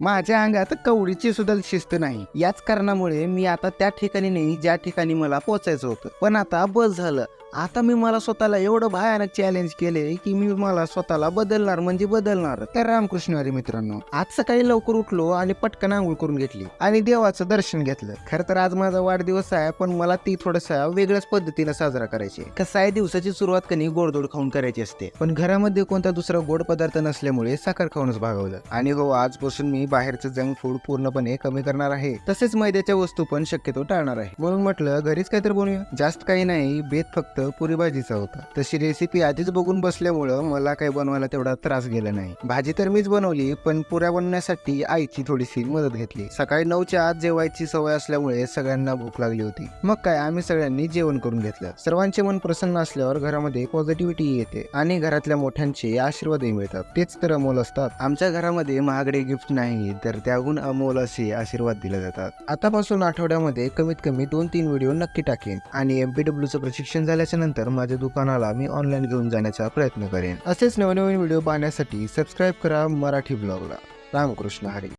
माझ्या अंगात कवडीची सुद्धा शिस्त नाही. याच कारणामुळे मी आता त्या ठिकाणी नाही ज्या ठिकाणी मला पोचायचं होतं. पण आता बस झालं. आता मी मला स्वतःला एवढं भयानक चॅलेंज केले की मी मला स्वतःला बदलणार म्हणजे बदलणार. तर रामकृष्ण हरी मित्रांनो आज सकाळी लवकर उठलो आणि पटकन आंघोळ करून घेतली आणि देवाचं दर्शन घेतलं. खरं तर आज माझा वाढदिवस आहे पण मला ती थोडसा वेगळ्याच पद्धतीने साजरा करायची कसं आहे दिवसाची सुरुवात कनी गोडधोड खाऊन करायची असते. पण घरामध्ये कोणता दुसरा गोड पदार्थ नसल्यामुळे साखर खाऊनच भागवलं. आणि हो आजपासून मी बाहेरचं जंक फूड पूर्णपणे कमी करणार आहे. तसेच मैद्याच्या वस्तू पण शक्यतो टाळणार आहे. म्हणून म्हटलं घरीच काहीतरी बोलूया जास्त काही नाही बेत फक्त पुरी भाजीचा होता. तशी रेसिपी आधीच बघून बसल्यामुळं मला काही बनवायला तेवढा त्रास गेला नाही. भाजी तर मीच बनवली पण पुऱ्या बनवण्यासाठी आईची थोडीशी मदत घेतली. सकाळी नऊच्या आत जेवायची सवय असल्यामुळे सगळ्यांना भूक लागली होती. मग काय आम्ही सगळ्यांनी जेवण करून घेतलं. सर्वांचे मन प्रसन्न असल्यावर घरामध्ये पॉझिटिव्हिटी येते आणि घरातल्या मोठ्यांचे आशीर्वादही मिळतात. तेच तर अमोल असतात. आमच्या घरामध्ये महागडे गिफ्ट नाही तर त्याहून अमोल असे आशीर्वाद दिले जातात. आतापासून आठवड्यामध्ये कमीत कमी दोन तीन व्हिडिओ नक्की टाकेन आणि एमपीडब्ल्यूचं प्रशिक्षण झालं नंतर माझ्या दुकानाला मी ऑनलाईन घेऊन जाण्याचा प्रयत्न करेन. असेच नवनवीन व्हिडिओ पाहण्यासाठी सबस्क्राईब करा मराठी ब्लॉगला रामकृष्ण हरी.